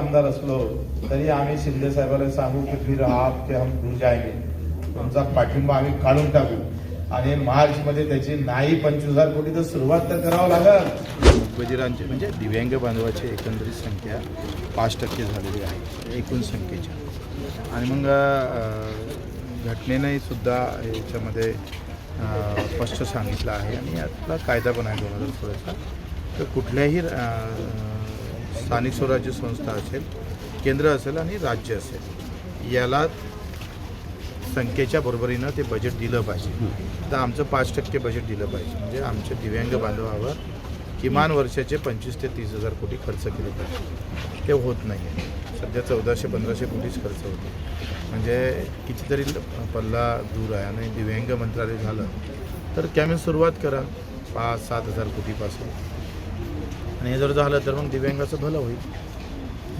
आमदार असलो तरी आम्ही शिंदे साहेबांना सांगू की फिर आप ते हम दूर जाएंगे. तुमचा पाठिंबा आम्ही काढून टाकू. आणि मार्च मध्ये त्याची नाही पंचवीस हजार कोटी तर सुरुवात तर करावं लागल. मुकबजीरांची म्हणजे दिव्यांग बांधवाची एकंदरीत संख्या पाच टक्के झालेली आहे. एकूण संख्येच्या. आणि मग घटनेनंही घटनेने सुद्धा याच्यामध्ये स्पष्ट सांगितलं आहे. आणि यातला कायदा पण आहे दोन हजार सोळाचा. तर कुठल्याही स्थानिक स्वराज्य संस्था असेल केंद्र असेल आणि राज्य असेल याला संख्येच्या बरोबरीनं ते बजेट दिलं पाहिजे. तर आमचं पाच टक्के बजेट दिलं पाहिजे. म्हणजे आमच्या दिव्यांग बांधवावर किमान वर्षाचे पंचवीस ते तीस हजार कोटी खर्च केले पाहिजे. ते होत नाही आहे सध्या चौदाशे पंधराशे कोटीच खर्च होतो. म्हणजे कितीतरी पल्ला दूर आहे आणि दिव्यांग मंत्रालय झालं तर कॅमेन सुरुवात करा. पाच सात हजार कोटीपासून. आणि हे जर झालं तर मग दिव्यांगाचं भलं होईल.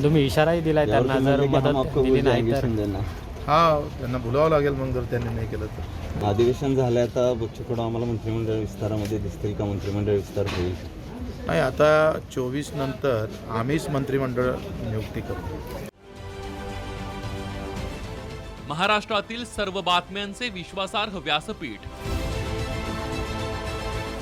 तुम्ही इशाराही दिलाय त्यांना जर मदत दिली नाही तर. हा त्यांना बोलावं लागेल मग जर त्यांनी नाही केलं तर. अधिवेशन झालं आता बच्चूकडं आम्हाला मंत्रिमंडळ विस्तारामध्ये दिसतील का? मंत्रिमंडळ विस्तार होईल. नाही आता चोवीस नंतर आम्हीच मंत्रिमंडळ नियुक्ती करू. महाराष्ट्रातील सर्व बातम्यांचे विश्वासार्ह व्यासपीठ.